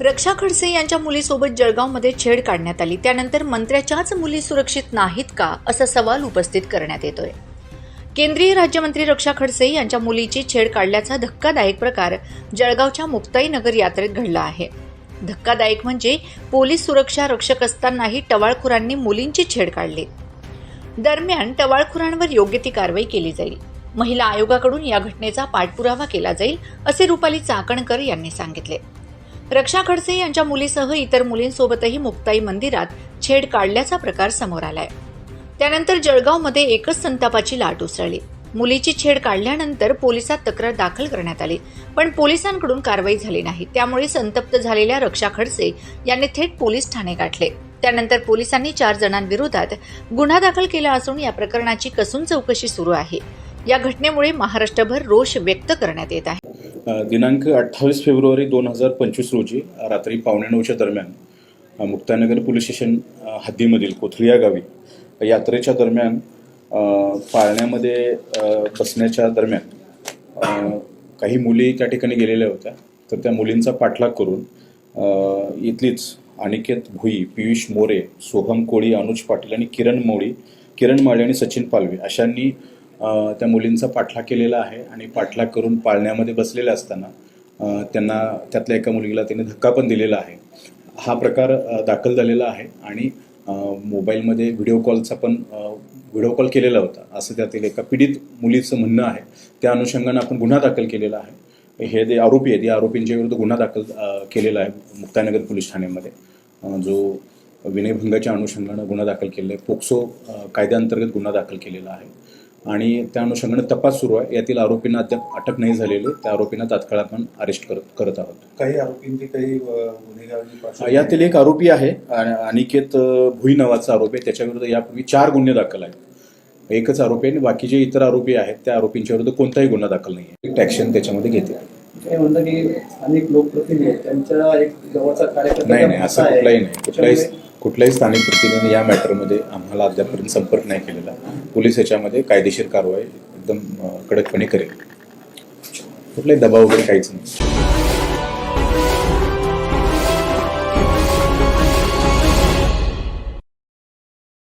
रक्षा खडसे यांच्या मुलीसोबत जळगावमध्ये छेड काढण्यात आली. त्यानंतर मंत्र्याच्याच मुली सुरक्षित नाहीत का? असा सवाल उपस्थित करण्यात येतोय. केंद्रीय राज्यमंत्री रक्षा खडसे यांच्या मुलीची छेड काढल्याचा धक्कादायक प्रकार जळगावच्या मुक्ताई नगर यात्रेत घडला आहे. धक्कादायक म्हणजे पोलीस सुरक्षा रक्षक असतानाही टवाळखोरांनी मुलींची छेड काढली. दरम्यान टवाळखोरांवर योग्य ती कारवाई केली जाईल. महिला आयोगाकडून या घटनेचा पाठपुरावा केला जाईल असे रुपाली चाकणकर यांनी सांगितले. रक्षा खडसे यांच्या मुलीसह इतर मुलींसोबतही मुक्ताई मंदिरात छेड काढल्याचा प्रकार समोर आलाय. त्यानंतर जळगावमध्ये एकच संतापाची लाट उसळली. मुलीची छेड काढल्यानंतर पोलिसात तक्रार दाखल करण्यात आली पण पोलिसांकडून कारवाई झाली नाही. त्यामुळे संतप्त झालेल्या रक्षा खडसे यांनी थेट पोलीस ठाणे गाठले. त्यानंतर पोलिसांनी चार जणांविरोधात गुन्हा दाखल केला असून या प्रकरणाची कसून चौकशी सुरू आहे. या घटनेमुळे महाराष्ट्रभर रोष व्यक्त करण्यात येत आहे. दिनांक अठ्ठावीस फेब्रुवारी दोन हजार पंचवीस रोजी रात्री पावणे नऊच्या दरम्यान मुक्तानगर पोलीस स्टेशन हद्दीमधील कोथळी गावी यात्रेच्या दरम्यान पाळण्यामध्ये बसण्याच्या दरम्यान काही मुली त्या ठिकाणी गेलेल्या होत्या. तर त्या मुलींचा पाठलाग करून इथलीच अनिकेत भुई पियुष मोरे सोहम कोळी अनुज पाटील आणि किरण मोळी किरण माळे आणि सचिन पालवे अशांनी त्या मुलींचा पाठलाग केलेला आहे आणि पाठलाग करून पाळण्यामध्ये बसलेले असताना त्यांना त्यातल्या एका मुलीला त्याने धक्का पण दिलेला आहे. हा प्रकार दाखल झालेला आहे आणि मोबाईलमध्ये व्हिडिओ कॉलचा पण व्हिडिओ कॉल केलेला होता. असं त्यातील एका पीडित मुलीचं म्हणणं आहे. त्या अनुषंगानं आपण गुन्हा दाखल केलेला आहे. हे जे आरोपी आहेत या आरोपींच्या विरुद्ध गुन्हा दाखल केलेला आहे मुक्तानगर पोलीस ठाण्यामध्ये. जो विनयभंगाच्या अनुषंगानं गुन्हा दाखल केलेला आहे. पोक्सो कायद्याअंतर्गत गुन्हा दाखल केलेला आहे. आणि त्या अनुषंगानं तपास सुरू आहे. यातील आरोपींना अद्याप अटक नाही झालेली. त्या आरोपींना तात्काळ आपण अरेस्ट करत करत आहोत. काही आरोपींची काही अ, गुन्हेगारी पार्श्वभूमी- यातील एक आरोपी आहे अनिकेत भुई नावाचा आरोपी आहे. त्याच्याविरुद्ध यापूर्वी चार गुन्हे दाखल आहेत. एकच आरोपी आणि बाकीचे इतर आरोपी आहेत त्या आरोपींच्या विरुद्ध कोणताही गुन्हा दाखल नाही आहे. ॲक्शन त्याच्यामध्ये घेते काय म्हणतात की अनेक लोकप्रतिनिधी आहेत. त्यांचा एक जवळचा कार्यकर्ता नाही नाही असं. कुठलाही नाही. त्याच्यामुळे कुठल्याही स्थानिक प्रतिनिधीने या मॅटरमध्ये आम्हाला अद्यापर्यंत संपर्क नाही केलेला. पोलीस याच्यामध्ये कायदेशीर कारवाई एकदम कडकपणे करेल. कुठलाही दबाव वगैरे काहीच नाही.